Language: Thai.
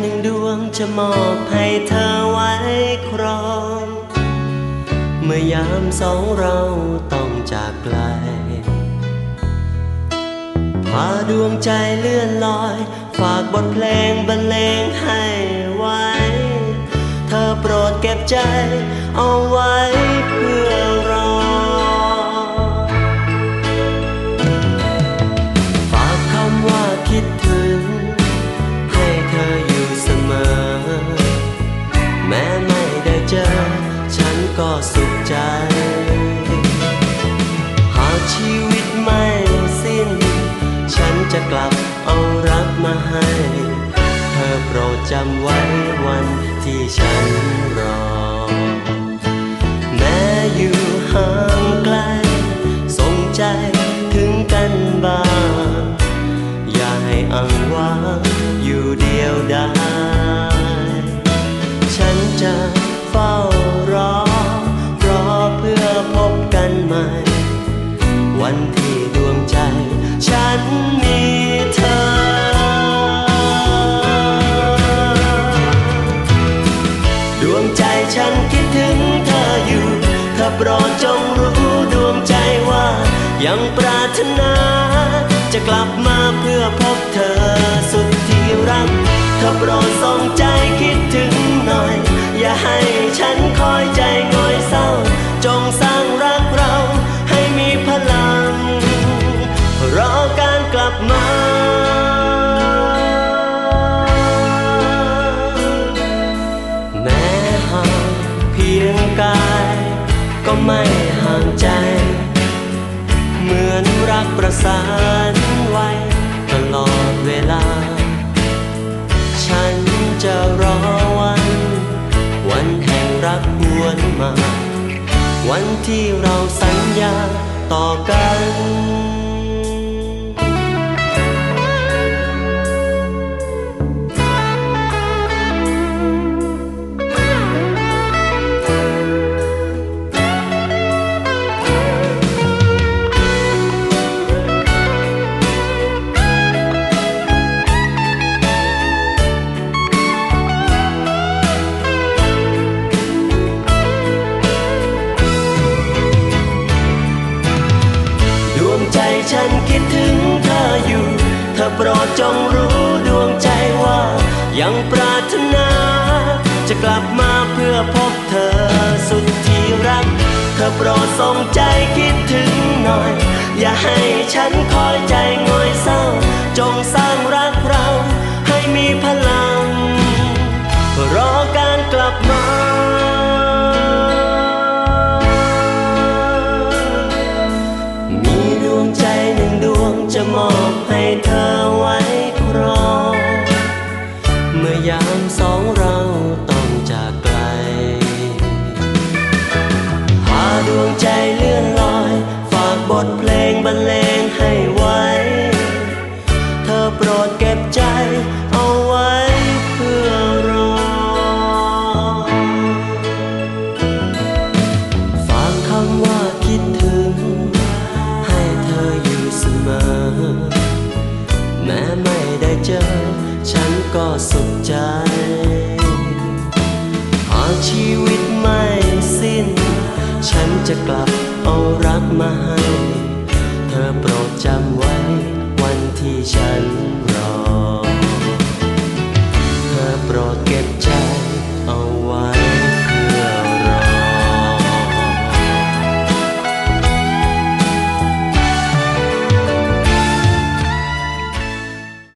หนึ่งดวงจะมอบให้เธอไว้ครอง เมื่อยามสองเราต้องจากไกลพาดวงใจเลื่อนลอย ฝากบทเพลงบรรเลงให้ไว้ เธอโปรดเก็บใจเอาไว้ ก็สุขใจ หากชีวิตไม่สิ้น ฉันจะกลับเอารักมาให้ เธอโปรดจำไว้วันที่ฉันรอ แม้อยู่ห่างไกล สงใจถึงกันบ้าง อย่าให้อังว่างอยู่เดียวดาย วันที่ดวงใจ ฉันมีเธอ ดวงใจฉันคิดถึงเธออยู่เธอโปรดจงรู้ดวงใจว่า ยังปรารถนา จะกลับมาเพื่อพบเธอสุดที่รักเธอโปรดส่งใจคิดถึงหน่อย ก็ไม่ห่างใจ เหมือนรักประสานไว้ตลอดเวลา ฉันจะรอวัน วันแห่งรักหวนมา วันที่เราสัญญาต่อกัน ถึงเธออยู่ เธอโปรดจงรู้ดวงใจว่า ยังปรารถนา จะกลับมาเพื่อพบเธอสุดที่รัก เธอโปรดส่งใจคิดถึงหน่อย อย่าให้ฉันคอยใจง่อยเศร้า จงสร้างรักเราให้มีพลังรอการกลับมา เจอ ฉันก็สุขใจ หากชีวิตไม่สิ้น ฉันจะกลับเอารักมาให้ เธอโปรดจำไว้วันที่ฉัน